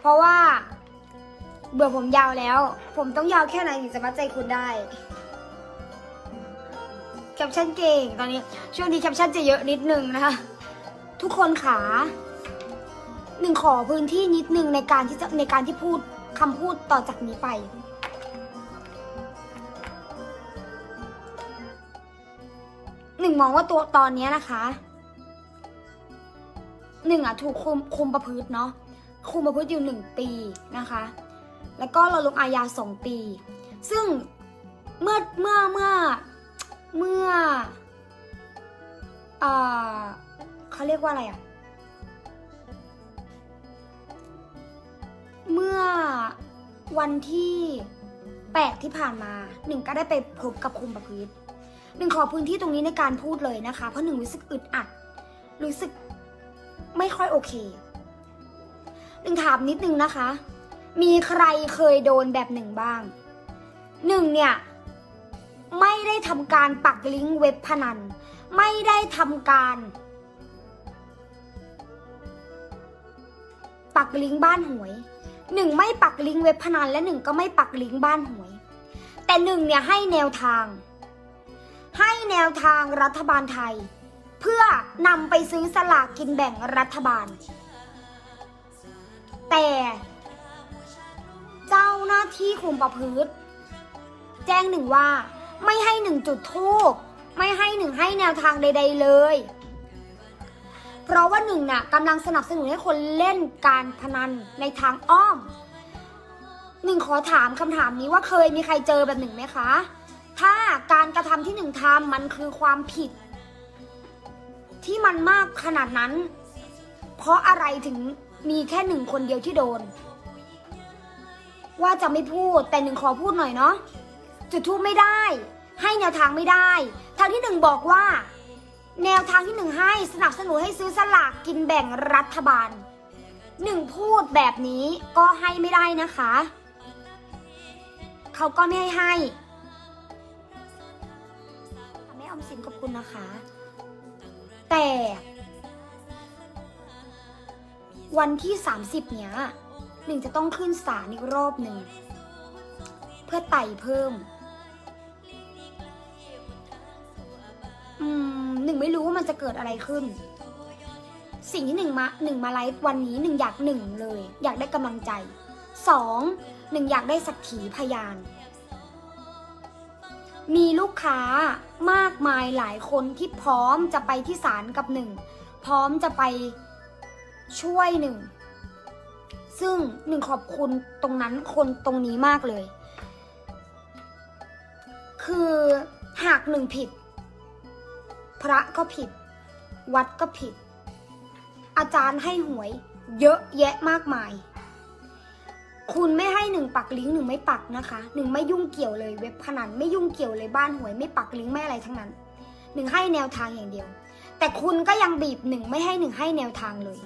เพราะว่า เบื่อผมยาวแล้ว ผมต้องยาวแค่ไหนถึงจะมัดใจคุณได้แคปชั่นเก่งตอนนี้ ช่วงนี้แคปชั่นจะเยอะนิดนึงนะคะทุกคนขาหนึ่งขอพื้นที่นิดนึงในการที่จะในการที่พูดคำพูดต่อจากนี้ไปหนึ่งมองว่าตัวตอนนี้นะคะ หนึ่งอะถูกคุมคุมประพฤติเนาะคุมประพฤติอยู่หนึ่งปีนะคะ แล้วก็เราลงอาญาสองปี ซึ่งเมื่อเมื่อเมื่อเมื่อเขาเรียกว่าอะไรอะ เมื่อวันที่แปดที่ผ่านมาหนึ่งก็ได้ไปพบกับคุมประพฤติหนึ่งขอพื้นที่ตรงนี้ในการพูดเลยนะคะ เพราะหนึ่งรู้สึกอึดอัด รู้สึก ไม่ค่อยโอเคหนึ่งถามนิดนึงนะคะ มีใครเคยโดนแบบหนึ่งบ้าง หนึ่งเนี่ย ไม่ได้ทำการปักลิงก์เว็บพนัน ไม่ได้ทำการ ปักลิงก์บ้านหวย หนึ่งไม่ปักลิงก์เว็บพนันและหนึ่งก็ไม่ปักลิงก์บ้านหวย แต่หนึ่งเนี่ยให้แนวทาง ให้แนวทางรัฐบาลไทย เพื่อนำไปซื้อสลากกินแบ่งรัฐบาล แต่เจ้าหน้าที่คุมประพฤติ แจ้งหนึ่งว่าไม่ให้หนึ่งจุดทูบไม่ให้หนึ่งให้แนวทางใด ๆเลย เพราะว่าหนึ่งน่ะกำลังสนับสนุนให้คนเล่นการพนันในทางอ้อมหนึ่งขอถามคำถามนี้ว่าเคยมีใครเจอแบบหนึ่งไหมคะ ถ้าการกระทำที่หนึ่งทำมันคือความผิด ที่มันมากขนาดนั้น เพราะอะไรถึงมีแค่หนึ่งคนเดียวที่โดน ว่าจะไม่พูดแต่หนึ่งขอพูดหน่อยเนาะจุดทูบไม่ได้ ให้แนวทางไม่ได้ ทางที่หนึ่งบอกว่า แนวทางที่หนึ่งให้สนับสนุนให้ซื้อสลากกินแบ่งรัฐบาลหนึ่งพูดแบบนี้ก็ให้ไม่ได้นะคะ เขาก็ไม่ให้ให้แม่ออมสินขอบคุณนะคะ แต่ วันที่ 30 เนี้ยหนึ่งจะต้องขึ้นศาลอีกรอบหนึ่ง เพื่อไต่เพิ่ม อืมหนึ่งไม่รู้ว่ามันจะเกิดอะไรขึ้น สิ่งที่หนึ่งมาหนึ่งมาไลฟ์วันนี้หนึ่งอยากหนึ่งเลย อยากได้กำลังใจสองหนึ่งอยากได้สักขีพยาน มีลูกค้ามากมายหลายคนที่พร้อมจะไปที่ศาลกับหนึ่งพร้อมจะไปช่วยหนึ่งซึ่งหนึ่งขอบคุณตรงนั้นคนตรงนี้มากเลย คือหากหนึ่งผิด พระก็ผิด วัดก็ผิด อาจารย์ให้หวยเยอะแยะมากมาย คุณไม่ให้หนึ่งปักลิงก์หนึ่งไม่ปักนะคะหนึ่งไม่ยุ่งเกี่ยวเลยเว็บพนันไม่ยุ่งเกี่ยวเลยบ้านหวยไม่ปักลิงก์ไม่อะไรทั้งนั้นหนึ่งให้แนวทางอย่างเดียว แต่คุณก็ยังบีบหนึ่งไม่ให้หนึ่งให้แนวทางเลย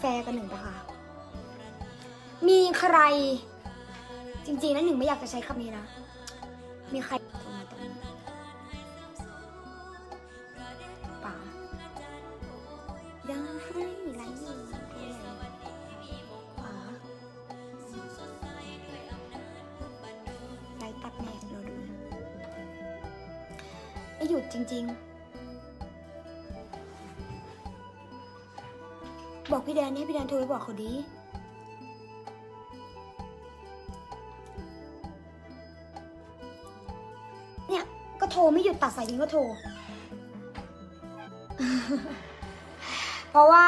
แฟกันหนึ่งปะคะมีใคร จริงๆนะหนึ่งไม่อยากจะใช้คำนี้นะ มีใครโทรมาตอนนี้ป๋ายังให้ไรอยู่ป๋าไรตัดแน่เราดูไม่หยุดจริง ๆบอกพี่แดนให้พี่แดนโทรไปบอกเขาดี ก็โทรไม่หยุดตัดสายทิ้งก็โทร เพราะว่า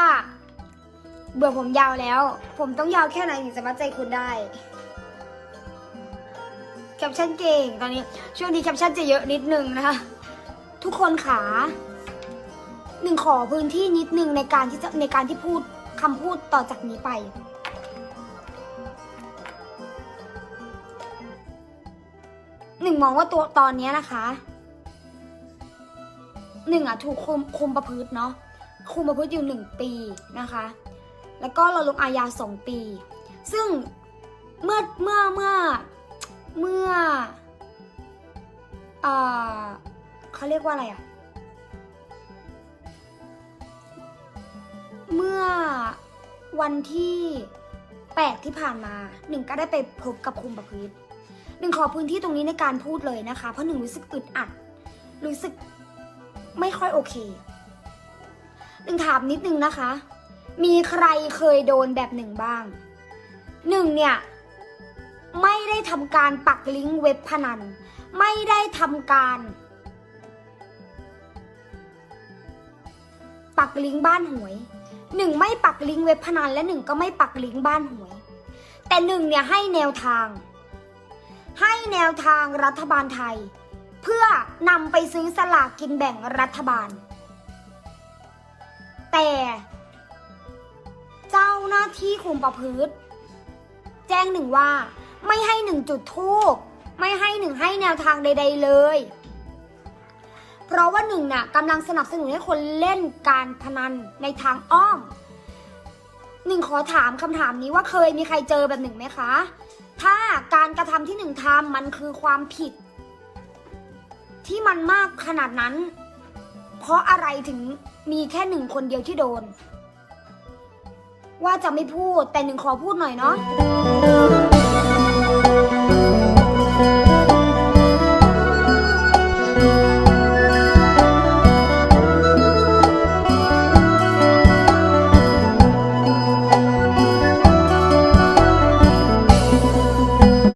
เบื่อผมยาวแล้ว ผมต้องยาวแค่ไหนถึงจะมัดใจคุณได้แคปชั่นเก่งตอนนี้ ช่วงนี้แคปชั่นจะเยอะนิดนึงนะคะทุกคนขาหนึ่งขอพื้นที่นิดนึงในการที่จะในการที่พูดคำพูดต่อจากนี้ไป หนึ่งมองว่าตัวตอนนี้นะคะหนึ่งอะถูกคุมคุมประพฤติเนาะคุมประพฤติอยู่หนึ่งปีนะคะ แล้วก็เราลงอาญาสองปี ซึ่งเมื่อเมื่อเมื่อเมื่อเออเขาเรียกว่าอะไรอะเมื่อวันที่แปดที่ผ่านมาหนึ่งก็ได้ไปพบกับคุมประพฤติ หนึ่งขอพื้นที่ตรงนี้ในการพูดเลยนะคะ เพราะหนึ่งรู้สึกอึดอัด รู้สึกไม่ค่อยโอเค หนึ่งถามนิดนึงนะคะ มีใครเคยโดนแบบหนึ่งบ้าง หนึ่งเนี่ย ไม่ได้ทำการปักลิงก์เว็บพนัน ไม่ได้ทำการ ปักลิงก์บ้านหวย หนึ่งไม่ปักลิงก์เว็บพนันและหนึ่งก็ไม่ปักลิงก์บ้านหวย แต่หนึ่งเนี่ยให้แนวทาง ให้แนวทางรัฐบาลไทย เพื่อนำไปซื้อสลากกินแบ่งรัฐบาล แต่เจ้าหน้าที่คุมประพฤติ แจ้งหนึ่งว่าไม่ให้หนึ่งจุดทูบไม่ให้หนึ่งให้แนวทางใด ๆเลย เพราะว่าหนึ่งน่ะกำลังสนับสนุนให้คนเล่นการพนันในทางอ้อมหนึ่งขอถามคำถามนี้ว่าเคยมีใครเจอแบบหนึ่งไหมคะ ถ้าการกระทำที่หนึ่งทำมันคือความผิด ที่มันมากขนาดนั้น เพราะอะไรถึงมีแค่หนึ่งคนเดียวที่โดน ว่าจะไม่พูดแต่หนึ่งขอพูดหน่อยเนาะ